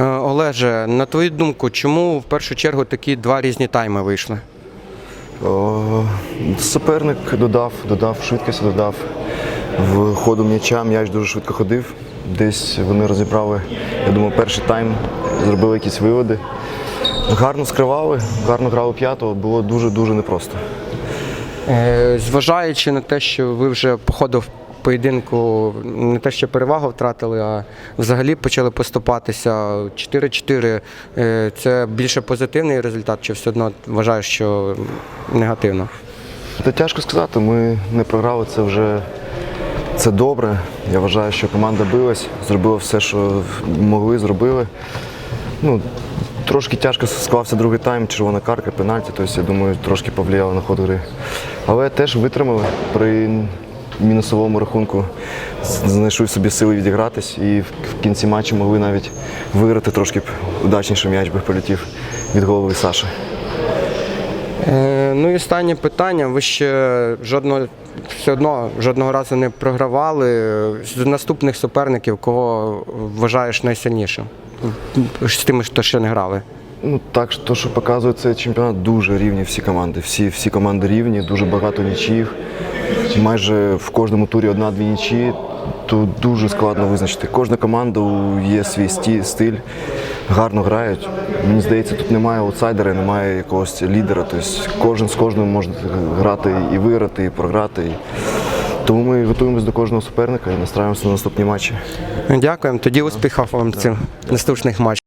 Олеже, на твою думку, чому в першу чергу такі два різні тайми вийшли? О, суперник додав, додав швидкості, додав в ходу м'яча. М'яч дуже швидко ходив. Десь вони розібрали, я думаю, перший тайм, зробили якісь виводи. Гарно скривали, гарно грали п'ятого, було дуже-дуже непросто. Е, Зважаючи на те, що ви вже по ходу поєдинку не те, що перевагу втратили, а взагалі почали поступатися 4-4. е, Це більше позитивний результат, чи все одно вважаєш, що негативно? Та тяжко сказати, ми не програли це вже це добре. Я вважаю, що команда билась, зробила все, що могли, зробили. Ну, трошки тяжко склався другий тайм, червона картка, пенальті, тобто, я думаю, трошки повлияло на ход гри. Але теж витримали при мінусовому рахунку, знайшли собі сили відігратись і в кінці матчу могли навіть виграти трошки удачніше м'яч би полетів від голови Саші. Е, Ну і останнє питання. Ви ще жодного все одно жодного разу не програвали. З наступних суперників, кого вважаєш найсильнішим? З тими, хто ще не грали. Ну так, то, що показує цей чемпіонат, дуже рівні всі команди. Всі, всі команди рівні, дуже багато нічиїв. Майже в кожному турі одна-дві нічі. Тут дуже складно визначити. Кожна команда є свій стиль, гарно грають. Мені здається, тут немає аутсайдера, немає якогось лідера. Тобто кожен з кожним може грати і виграти, і програти. Тому ми готуємося до кожного суперника і настраюємося на наступні матчі. Дякуємо. Тоді успіхів вам в цих наступних матчах.